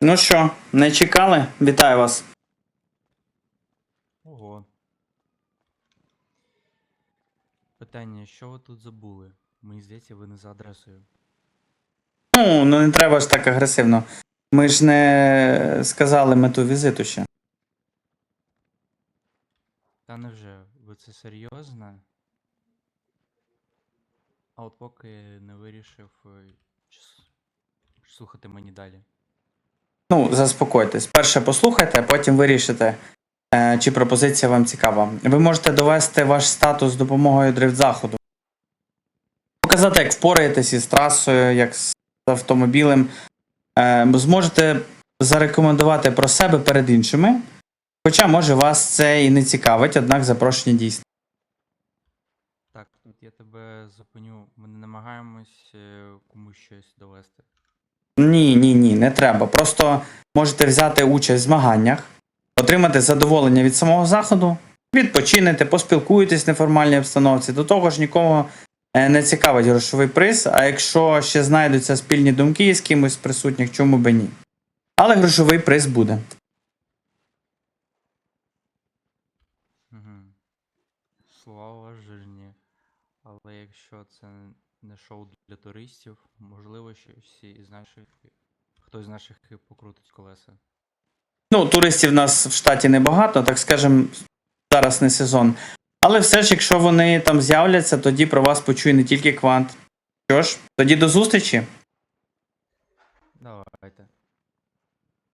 Ну що, не чекали? Вітаю вас. Ого. Питання, що ви тут забули? Мені здається, ви не за адресою. Ну, ну не треба ж так агресивно. Ми ж не сказали мету візиту ще. Та невже, ви це серйозно? А от поки не вирішив е, чи слухати мені далі. Ну, заспокойтесь. Перше послухайте, а потім вирішите, е, чи пропозиція вам цікава. Ви можете довести ваш статус з допомогою дрифт-заходу. Показати, як впораєтесь із трасою, як з автомобілем. Е, зможете зарекомендувати про себе перед іншими. Хоча, може, вас це і не цікавить, однак запрошення дійсне. Так, тут я тебе зупиню. Ми не намагаємось е, комусь щось довести. Ні, ні, ні, не треба. Просто можете взяти участь в змаганнях, отримати задоволення від самого заходу, відпочинете, поспілкуєтесь в неформальній обстановці. До того ж, нікого е, не цікавить грошовий приз, а якщо ще знайдуться спільні думки з кимось присутніх, чому би ні. Але грошовий приз буде. Слова жирні. Але якщо це не шоу для туристів, можливо, що всі із наших хтось з наших покрутить колеса. Ну, туристів в нас в штаті небагато, так скажемо, зараз не сезон. Але все ж, якщо вони там з'являться, тоді про вас почує не тільки квант. Що ж, тоді до зустрічі. Давайте.